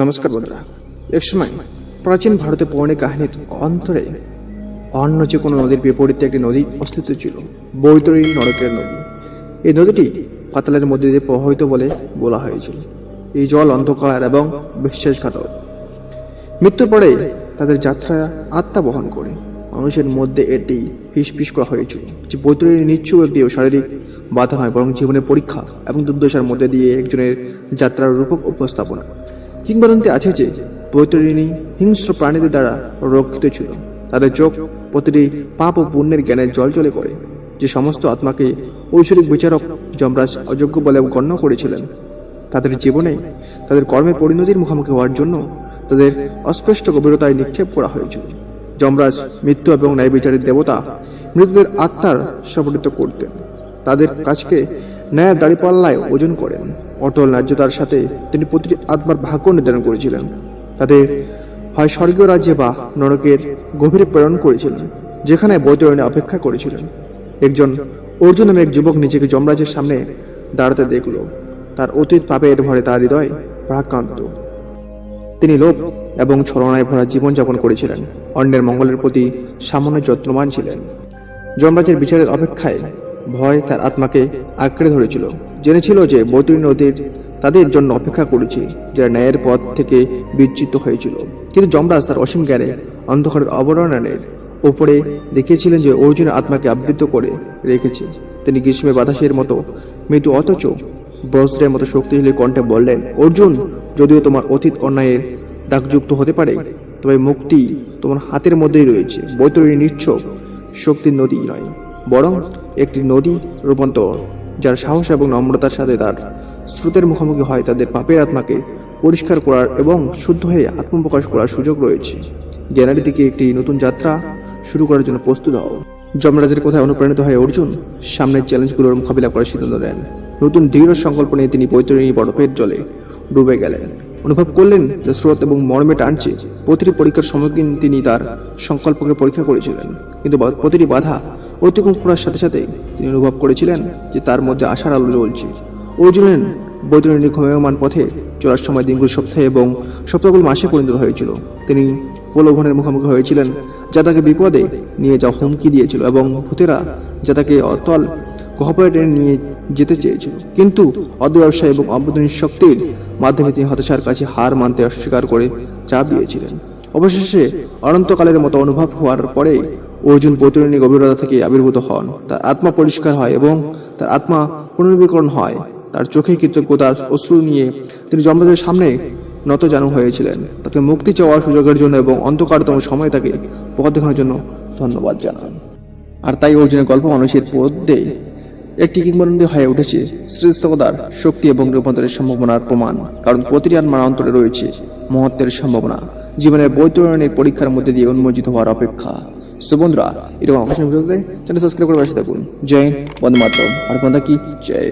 নমস্কার বন্ধুরা। এক সময় প্রাচীন ভারতে পৌরাণিক কাহিনীর অন্তরে অন্য যে কোনো নদীর বিপরীতে একটি নদী অস্তিত্ব ছিল, বৈতরী নরকের নদী। এই নদীটি পাতালের মধ্যে দিয়ে প্রবাহিত বলে বলা হয়েছিল। এই জল অন্ধকার এবং বিশ্বাসঘাতক মৃত্যুর পরে তাদের যাত্রা আত্মা বহন করে। মানুষের মধ্যে এটি ফিসফিস করা হয়েছিল যে বৈতরণী নিচ্ছু একটি শারীরিক বাধা নয়, বরং জীবনের পরীক্ষা এবং দুর্দশার মধ্যে দিয়ে একজনের যাত্রার রূপক উপস্থাপনা। কিংবদন্তি আছে যে বৈতরণী হিংস্র প্রাণীদের দ্বারা রক্ষিত ছিল। তাদের চোখ প্রতিটি পাপ ও পুণ্যের জ্ঞানের জলজলে করে, যে সমস্ত আত্মাকে ঐশ্বরিক বিচারক যমরাজ অযোগ্য বলে গণ্য করেছিলেন। তাদের জীবনে তাদের কর্মের পরিণতির মুখোমুখি হওয়ার জন্য তাদের অস্পষ্ট গভীরতায় নিক্ষেপ করা হয়েছিল। যমরাজ মৃত্যু এবং ন্যায় বিচারের দেবতা মৃতদের আত্মার সংগঠিত করতেন। তাদের কাজকে ন্যায় দাড়িপাল্লায় ওজন করেন। অটল ন্যায্যতার সাথে তিনি প্রতিটি আত্মার ভাগ্য নির্ধারণ করেছিলেন। তাদের হয় স্বর্গীয় রাজ্যে বা নরকের গভীরে প্রেরণ করেছিলেন, যেখানে বৈতরণী অপেক্ষা করেছিলেন। একজন অর্জুন নামে এক যুবক নিজেকে যমরাজের সামনে দাঁড়াতে দেখল। তার অতীত পাপের ভরে তার হৃদয় প্রাক্রান্ত তিনি লোভ এবং ছলনায় ভরা জীবনযাপন করেছিলেন। অন্যের মঙ্গলের প্রতি সামান্য যত্নবান ছিলেন। যমরাজের বিচারের অপেক্ষায় ভয় তার আত্মাকে আঁকড়ে ধরেছিল। জেনেছিল যে বৈতরী নদীর তাদের জন্য অপেক্ষা করেছে, যারা ন্যায়ের পথ থেকে বিচ্যুত হয়েছিল। কিন্তু যমরাজ তার অসীম জ্ঞানে অন্ধকারের অবর্ণনের উপরে দেখিয়েছিলেন যে অর্জুনের আত্মাকে আবৃত করে রেখেছে। তিনি গ্রীষ্মের বাতাসের মতো মৃদু অথচ বজ্রের মতো শক্তিশালী কণ্ঠে বললেন, অর্জুন, যদিও তোমার অতীত অন্যায়ের দাগযুক্ত হতে পারে, তবে মুক্তি তোমার হাতের মধ্যেই রয়েছে। বৈতরণী নিচ্ছক শক্তির নদী নয়। বরং একটি নদী রূপান্তর, যার সাহস এবং নম্রতার সাথে তার স্রোতের মুখোমুখি হয়, তাদের পাপের আত্মাকে পরিষ্কার করার এবং শুদ্ধ হয়ে আত্মপ্রকাশ করার সুযোগ রয়েছে। জ্ঞানের দিকে একটি নতুন যাত্রা শুরু করার জন্য প্রস্তুত হও। যমরাজের কথায় অনুপ্রাণিত হয়ে অর্জুন সামনের চ্যালেঞ্জগুলোর মোকাবিলা করার সিদ্ধান্ত নেন। নতুন দৃঢ় সংকল্প নিয়ে তিনি বৈতরণী বরফের জলে ডুবে গেলেন। অনুভব করলেন যে স্রোত এবং মর্মে টানছে প্রতিটি পরীক্ষার সম্মুখীন তিনি তার সংকল্পকে পরীক্ষা করেছিলেন। কিন্তু প্রতিটি বাধা অতিক্রম করার সাথে সাথে তিনি অনুভব করেছিলেন যে তার মধ্যে আশার আলো জ্বলছে। অর্জুনের বৈতরণী ক্ষময়মান পথে চলার সময় দিনগুলো সপ্তাহে এবং সপ্তাহগুলো মাসে পরিণত হয়েছিল। তিনি প্রলোভনের মুখোমুখি হয়েছিলেন, যা তাকে বিপদে নিয়ে যাওয়া হুমকি দিয়েছিল এবং ভূতেরা যা তাকে অতল গহ্বরে টেনে নিয়ে যেতে চেয়েছিল। কিন্তু অধ্যবসায় এবং অভ্যন্তরীণ শক্তির মাধ্যমে তিনি হতাশার কাছে হার মানতে অস্বীকার করে চাপ দিয়েছিলেন। অবশেষে অনন্তকালের মতো অনুভব হওয়ার পরে অর্জুন বৈতরণী গভীরতা থেকে আবির্ভূত হন। তার আত্মা পরিষ্কার হয় এবং তার আত্মা পুনর্বীকরণ হয়। তার চোখে কৃতজ্ঞতার অশ্রু নিয়ে তিনি যমরাজের সামনে নত জানু হয়েছিলেন। তাকে মুক্তি চাওয়ার সুযোগের জন্য এবং অন্ধকারতম সময় তাকে পথ দেখানোর জন্য ধন্যবাদ জানান। আর তাই অর্জুনের গল্প মানুষের মধ্যে একটি কিংবদন্তি হয়ে উঠেছে। সৃষ্টিকতার শক্তি এবং রূপান্তরের সম্ভাবনার প্রমাণ। কারণ প্রতিটি আত্মার অন্তরে রয়েছে মহত্বের সম্ভাবনা। জীবনের বৈতরণের পরীক্ষার মধ্যে দিয়ে উন্মোচিত হওয়ার অপেক্ষা। সো বন্ধুরা, এরকম আকর্ষণীয় ভিডিওতে চ্যানেল সাবস্ক্রাইব করে পাশে থাকুন। জয় বন্ধু মাত্র আর কি? জয়।